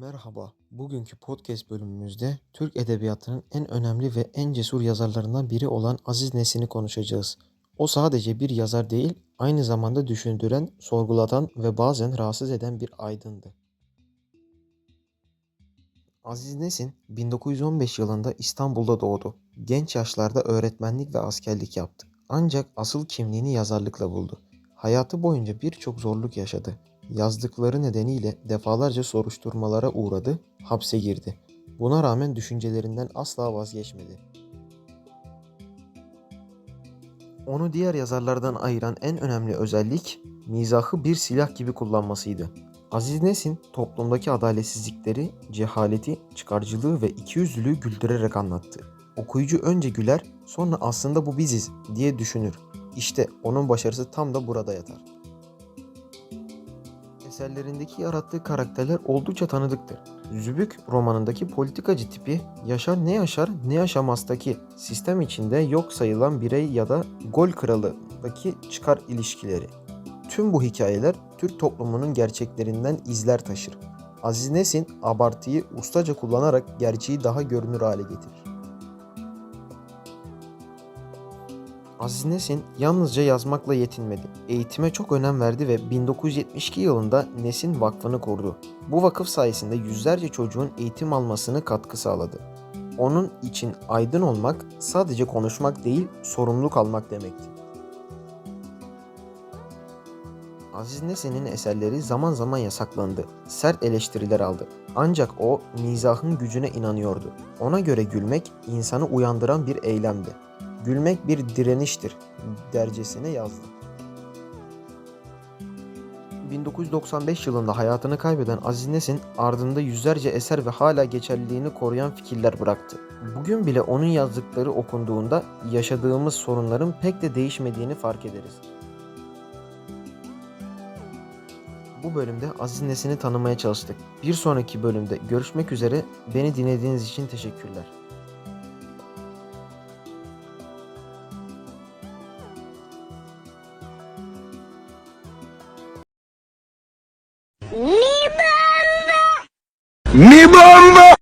Merhaba, bugünkü podcast bölümümüzde Türk Edebiyatı'nın en önemli ve en cesur yazarlarından biri olan Aziz Nesin'i konuşacağız. O sadece bir yazar değil, aynı zamanda düşündüren, sorgulatan ve bazen rahatsız eden bir aydındı. Aziz Nesin 1915 yılında İstanbul'da doğdu. Genç yaşlarda öğretmenlik ve askerlik yaptı. Ancak asıl kimliğini yazarlıkla buldu. Hayatı boyunca birçok zorluk yaşadı. Yazdıkları nedeniyle defalarca soruşturmalara uğradı, hapse girdi. Buna rağmen düşüncelerinden asla vazgeçmedi. Onu diğer yazarlardan ayıran en önemli özellik mizahı bir silah gibi kullanmasıydı. Aziz Nesin toplumdaki adaletsizlikleri, cehaleti, çıkarcılığı ve ikiyüzlülüğü güldürerek anlattı. Okuyucu önce güler, sonra aslında bu biziz diye düşünür. İşte onun başarısı tam da burada yatar. Eserlerindeki yarattığı karakterler oldukça tanıdıktır. Zübük romanındaki politikacı tipi Yaşar ne yaşar ne yaşamastaki sistem içinde yok sayılan birey ya da gol kralıdaki çıkar ilişkileri. Tüm bu hikayeler Türk toplumunun gerçeklerinden izler taşır. Aziz Nesin abartıyı ustaca kullanarak gerçeği daha görünür hale getirir. Aziz Nesin yalnızca yazmakla yetinmedi. Eğitime çok önem verdi ve 1972 yılında Nesin Vakfı'nı kurdu. Bu vakıf sayesinde yüzlerce çocuğun eğitim almasını katkı sağladı. Onun için aydın olmak sadece konuşmak değil, sorumluluk almak demekti. Aziz Nesin'in eserleri zaman zaman yasaklandı, sert eleştiriler aldı. Ancak o mizahın gücüne inanıyordu. Ona göre gülmek insanı uyandıran bir eylemdi. Gülmek bir direniştir dercesine yazdı. 1995 yılında hayatını kaybeden Aziz Nesin ardında yüzlerce eser ve hala geçerliliğini koruyan fikirler bıraktı. Bugün bile onun yazdıkları okunduğunda yaşadığımız sorunların pek de değişmediğini fark ederiz. Bu bölümde Aziz Nesin'i tanımaya çalıştık. Bir sonraki bölümde görüşmek üzere. Beni dinlediğiniz için teşekkürler. Ni bomba. Ni bomba.